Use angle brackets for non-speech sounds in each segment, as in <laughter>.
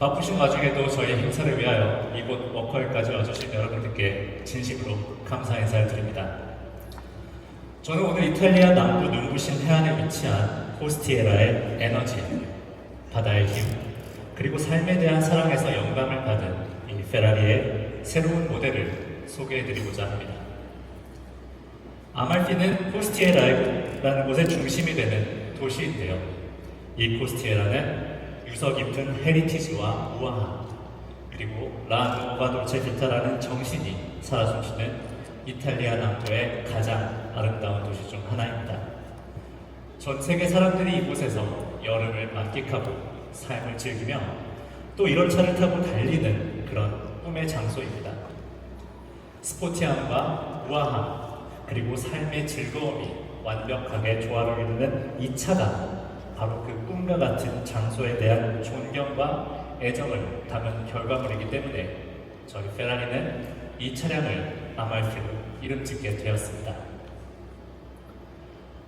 바쁘신 와중에도 저희 행사를 위하여 이곳 워커힐까지 와주신 여러분들께 진심으로 감사 인사를 드립니다. 저는 오늘 이탈리아 남부 눈부신 해안에 위치한 코스티에라의 에너지, 바다의 힘, 그리고 삶에 대한 사랑에서 영감을 받은 이 페라리의 새로운 모델을 소개해드리고자 합니다. 아말피는 코스티에라라는 곳의 중심이 되는 도시인데요. 이 코스티에라는 유서 깊은 헤리티지와 우아함, 그리고 라누오바 돌체 비타라는 정신이 살아 숨쉬는 이탈리아 남부의 가장 아름다운 도시 중 하나입니다. 전 세계 사람들이 이곳에서 여름을 만끽하고 삶을 즐기며 또 이런 차를 타고 달리는 그런 꿈의 장소입니다. 스포티함과 우아함 그리고 삶의 즐거움이 완벽하게 조화를 이루는 이 차가 바로 그 꿈과 같은 장소에 대한 존경과 애정을 담은 결과물이기 때문에 저희 페라리는 이 차량을 아말피로 이름 짓게 되었습니다.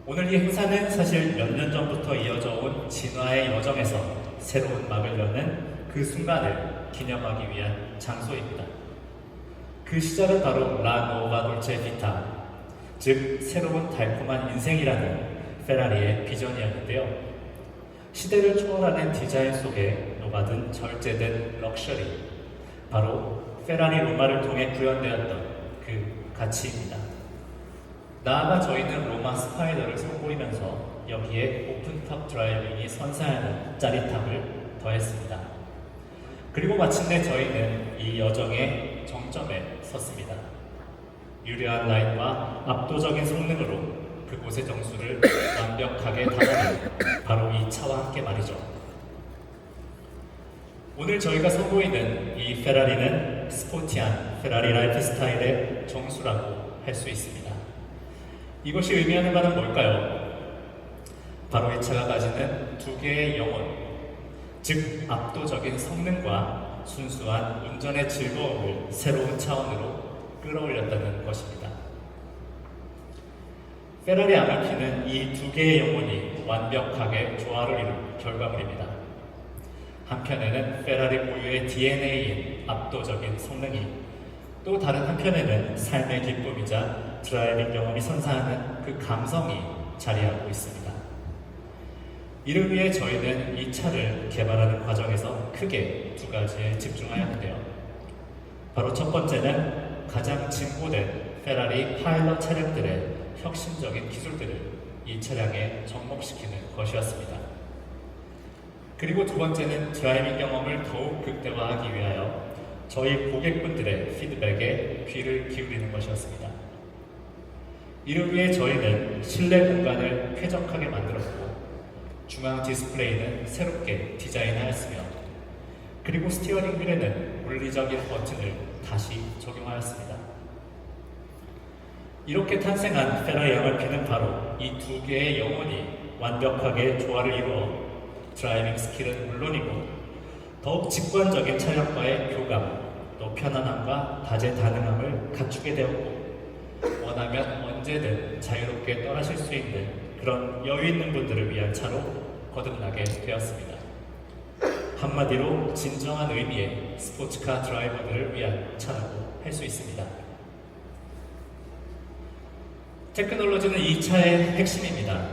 오늘 이 행사는 사실 몇 년 전부터 이어져 온 진화의 여정에서 새로운 막을 여는 그 순간을 기념하기 위한 장소입니다. 그 시작은 바로 라노바 돌체 비타, 즉 새로운 달콤한 인생이라는 페라리의 비전이었는데요. 시대를 초월하는 디자인 속에 녹아든 절제된 럭셔리, 바로 페라리 로마를 통해 구현되었던 그 가치입니다. 나아가 저희는 로마 스파이더를 선보이면서 여기에 오픈탑 드라이빙이 선사하는 짜릿함을 더했습니다. 그리고 마침내 저희는 이 여정의 정점에 섰습니다. 유려한 라인과 압도적인 성능으로 그곳의 정수를 <coughs> 완벽하게 담아낸 바로 이 차와 함께 말이죠. 오늘 저희가 선보이는 이 페라리는 스포티한 페라리 라이프 스타일의 정수라고 할 수 있습니다. 이것이 의미하는 바는 뭘까요? 바로 이 차가 가지는 두 개의 영혼, 즉 압도적인 성능과 순수한 운전의 즐거움을 새로운 차원으로 끌어올렸다는 것입니다. 페라리 아말피는 이 두 개의 영혼이 완벽하게 조화를 이룬 결과물입니다. 한편에는 페라리 고유의 DNA인 압도적인 성능이 또 다른 한편에는 삶의 기쁨이자 드라이빙 경험이 선사하는 그 감성이 자리하고 있습니다. 이를 위해 저희는 이 차를 개발하는 과정에서 크게 두 가지에 집중하였는데요. 바로 첫 번째는 가장 진보된 페라리 파일럿 차량들의 혁신적인 기술들을 이 차량에 접목시키는 것이었습니다. 그리고 두 번째는 드라이빙 경험을 더욱 극대화하기 위하여 저희 고객분들의 피드백에 귀를 기울이는 것이었습니다. 이를 위해 저희는 실내 공간을 쾌적하게 만들었고 중앙 디스플레이는 새롭게 디자인하였으며 그리고 스티어링 휠에는 물리적인 버튼을 다시 적용하였습니다. 이렇게 탄생한 페라리 MRP는 바로 이 두 개의 영혼이 완벽하게 조화를 이루어 드라이빙 스킬은 물론이고 더욱 직관적인 차량과의 교감, 또 편안함과 다재다능함을 갖추게 되었고 원하면 언제든 자유롭게 떠나실 수 있는 그런 여유 있는 분들을 위한 차로 거듭나게 되었습니다. 한마디로 진정한 의미의 스포츠카 드라이버들을 위한 차라고 할 수 있습니다. 테크놀로지는 이 차의 핵심입니다.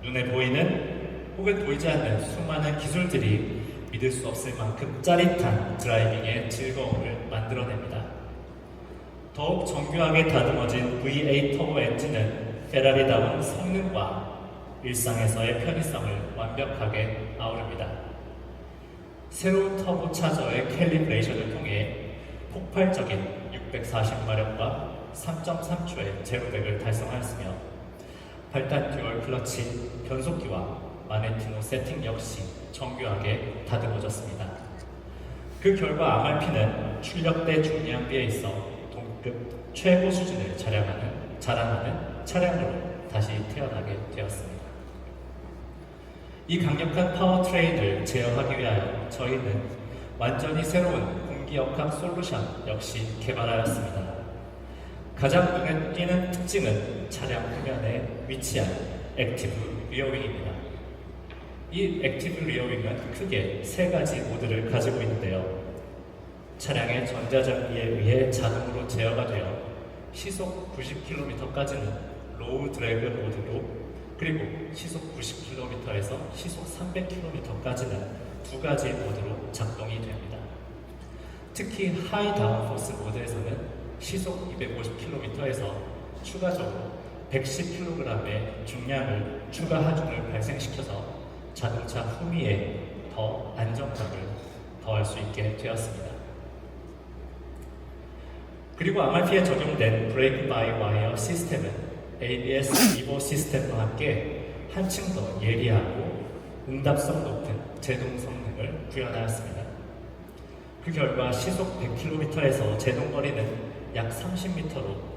눈에 보이는 혹은 보이지 않는 수많은 기술들이 믿을 수 없을 만큼 짜릿한 드라이빙의 즐거움을 만들어냅니다. 더욱 정교하게 다듬어진 V8 터보 엔진은 페라리다운 성능과 일상에서의 편의성을 완벽하게 아우릅니다. 새로운 터보 차저의 캘리브레이션을 통해 폭발적인 640마력과 3.3초의 제로백을 달성하였으며 8단 듀얼 클러치 변속기와 마네티노 세팅 역시 정교하게 다듬어졌습니다. 그 결과 아말피는 출력대 중량비에 있어 동급 최고 수준을 자랑하는, 자랑하는 차량으로 다시 태어나게 되었습니다. 이 강력한 파워트레인을 제어하기 위하여 저희는 완전히 새로운 공기역학 솔루션 역시 개발하였습니다. 가장 눈에 띄는 특징은 차량 후면에 위치한 액티브 리어윙입니다. 이 액티브 리어윙은 크게 세 가지 모드를 가지고 있는데요. 차량의 전자전기에 의해 자동으로 제어가 되어 시속 90km까지는 로우 드래그 모드로 그리고 시속 90km에서 시속 300km까지는 두 가지 모드로 작동이 됩니다. 특히 하이 다운포스 모드에서는 시속 250km에서 추가적으로 110kg의 중량을 추가 하중을 발생시켜서 자동차 후미에 더 안정감을 더할 수 있게 되었습니다. 그리고 MRP에 적용된 브레이크 바이 와이어 시스템은 ABS 이보 시스템과 함께 한층 더 예리하고 응답성 높은 제동 성능을 구현하였습니다. 그 결과 시속 100km에서 제동 거리는 약 30m로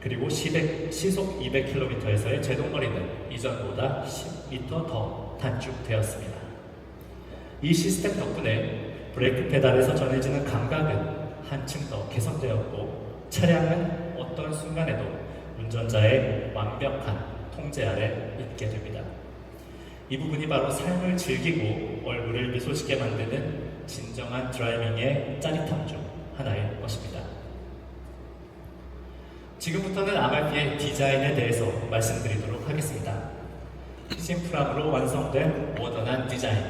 그리고 시백- 시속 200km에서의 제동 거리는 이전보다 10m 더 단축되었습니다. 이 시스템 덕분에 브레이크 페달에서 전해지는 감각은 한층 더 개선되었고 차량은 어떤 순간에도 운전자의 완벽한 통제 아래 있게 됩니다. 이 부분이 바로 삶을 즐기고 얼굴을 미소짓게 만드는 진정한 드라이빙의 짜릿함 중 하나일 것입니다. 지금부터는 아말피의 디자인에 대해서 말씀드리도록 하겠습니다. 심플함으로 완성된 모던한 디자인.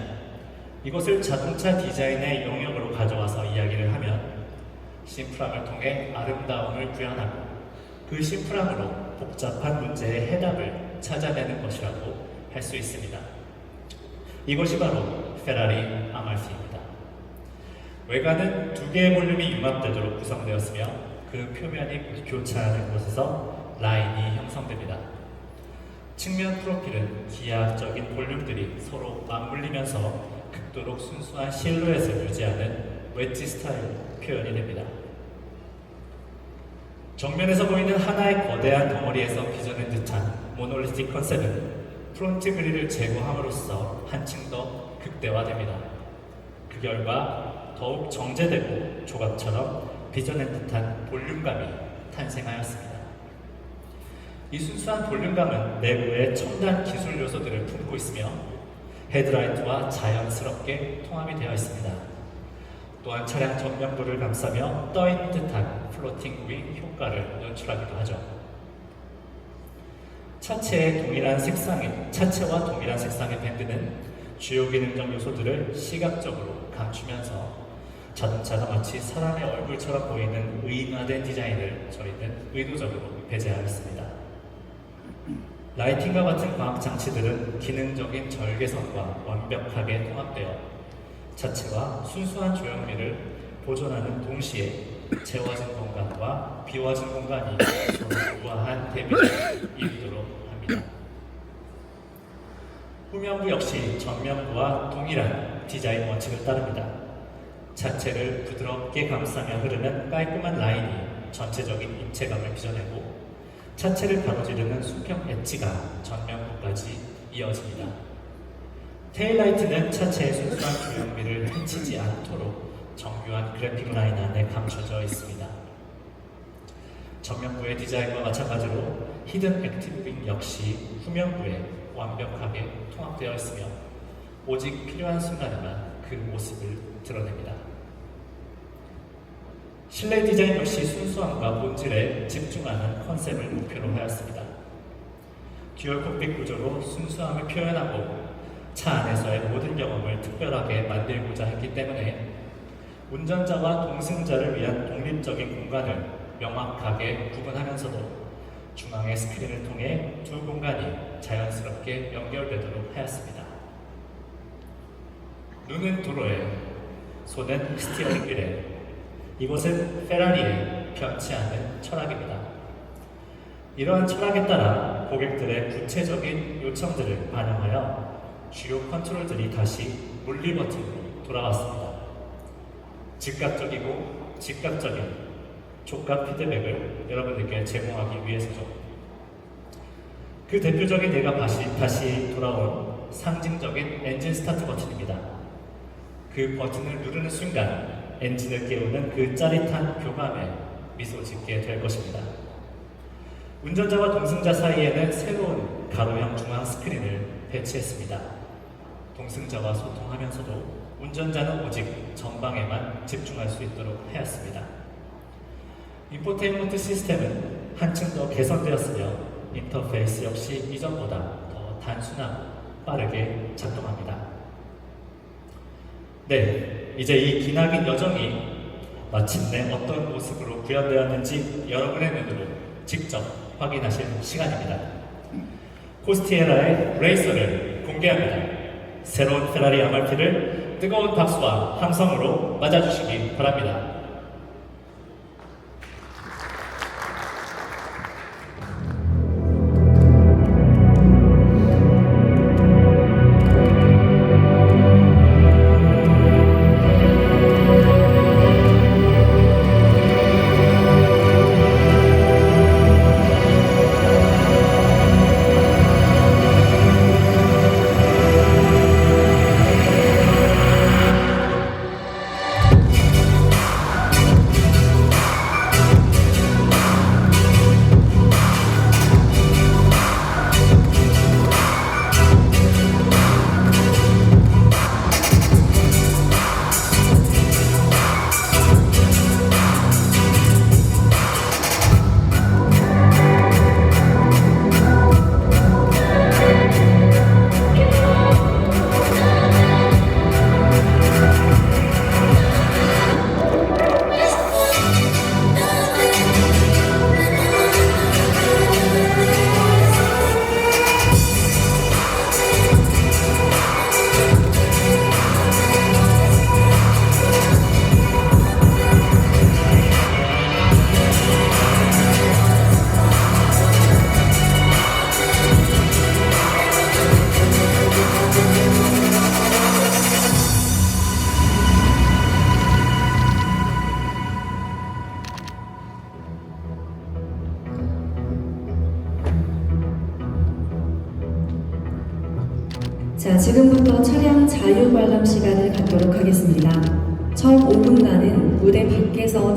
이것을 자동차 디자인의 영역으로 가져와서 이야기를 하면 심플함을 통해 아름다움을 구현하고 그 심플함으로 복잡한 문제의 해답을 찾아내는 것이라고 할 수 있습니다. 이것이 바로 페라리 아말피입니다. 외관은 두 개의 볼륨이 융합되도록 구성되었으며 그 표면이 교차하는 곳에서 라인이 형성됩니다. 측면 프로필은 기하학적인 볼륨들이 서로 맞물리면서 극도로 순수한 실루엣을 유지하는 웨지 스타일 표현이 됩니다. 정면에서 보이는 하나의 거대한 덩어리에서 빚어낸 듯한 모놀리틱 컨셉은 프론트 그릴을 제거함으로써 한층 더 극대화됩니다. 그 결과 더욱 정제되고 조각처럼 빚어낸 듯한 볼륨감이 탄생하였습니다. 이 순수한 볼륨감은 내부에 첨단 기술 요소들을 품고 있으며 헤드라이트와 자연스럽게 통합이 되어 있습니다. 또한 차량 전면부를 감싸며 떠있는 듯한 플로팅 윙 효과를 연출하기도 하죠. 차체의 동일한 색상의 차체와 동일한 색상의 밴드는 주요 기능적 요소들을 시각적으로 감추면서 자동차가 마치 사람의 얼굴처럼 보이는 의인화된 디자인을 저희는 의도적으로 배제하였습니다. 라이팅과 같은 과학 장치들은 기능적인 절개선과 완벽하게 통합되어 차체와 순수한 조형미를 보존하는 동시에 채워진 공간과 비워진 공간이 서로 우아한 대비를 이루도록 합니다. 후면부 역시 전면부와 동일한 디자인 원칙을 따릅니다. 자체를 부드럽게 감싸며 흐르는 깔끔한 라인이 전체적인 입체감을 빚어내고 차체를 가로지르는 수평 엣지가 전면부까지 이어집니다. 테일라이트는 차체의 순수한 조형미를 해치지 않도록 정교한 그래픽 라인 안에 감춰져 있습니다. 전면부의 디자인과 마찬가지로 히든 액티브윙 역시 후면부에 완벽하게 통합되어 있으며 오직 필요한 순간에만 그 모습을 드러냅니다. 실내 디자인 역시 순수함과 본질에 집중하는 컨셉을 목표로 하였습니다. 듀얼 콕핏 구조로 순수함을 표현하고 차 안에서의 모든 경험을 특별하게 만들고자 했기 때문에 운전자와 동승자를 위한 독립적인 공간을 명확하게 구분하면서도 중앙의 스크린을 통해 두 공간이 자연스럽게 연결되도록 하였습니다. 눈은 도로에, 손은 스티어링 휠에, 이곳은 페라리의 변치 않은 철학입니다. 이러한 철학에 따라 고객들의 구체적인 요청들을 반영하여 주요 컨트롤들이 다시 물리 버튼으로 돌아왔습니다. 즉각적이고 즉각적인 촉각 피드백을 여러분들께 제공하기 위해서죠. 그 대표적인 예가 다시, 다시 돌아온 상징적인 엔진 스타트 버튼입니다. 그 버튼을 누르는 순간 엔진을 깨우는 그 짜릿한 교감에 미소 짓게 될 것입니다. 운전자와 동승자 사이에는 새로운 가로형 중앙 스크린을 배치했습니다. 동승자와 소통하면서도 운전자는 오직 전방에만 집중할 수 있도록 하였습니다. 인포테인먼트 시스템은 한층 더 개선되었으며 인터페이스 역시 이전보다 더 단순하고 빠르게 작동합니다. 네, 이제 이 기나긴 여정이 마침내 어떤 모습으로 구현되었는지 여러분의 눈으로 직접 확인하실 시간입니다. 코스티에라의 레이서를 공개합니다. 새로운 페라리 아말피를 뜨거운 박수와 함성으로 맞아주시기 바랍니다. 지금부터 차량 자유 관람 시간을 갖도록 하겠습니다. 첫 5분간은 무대 밖에서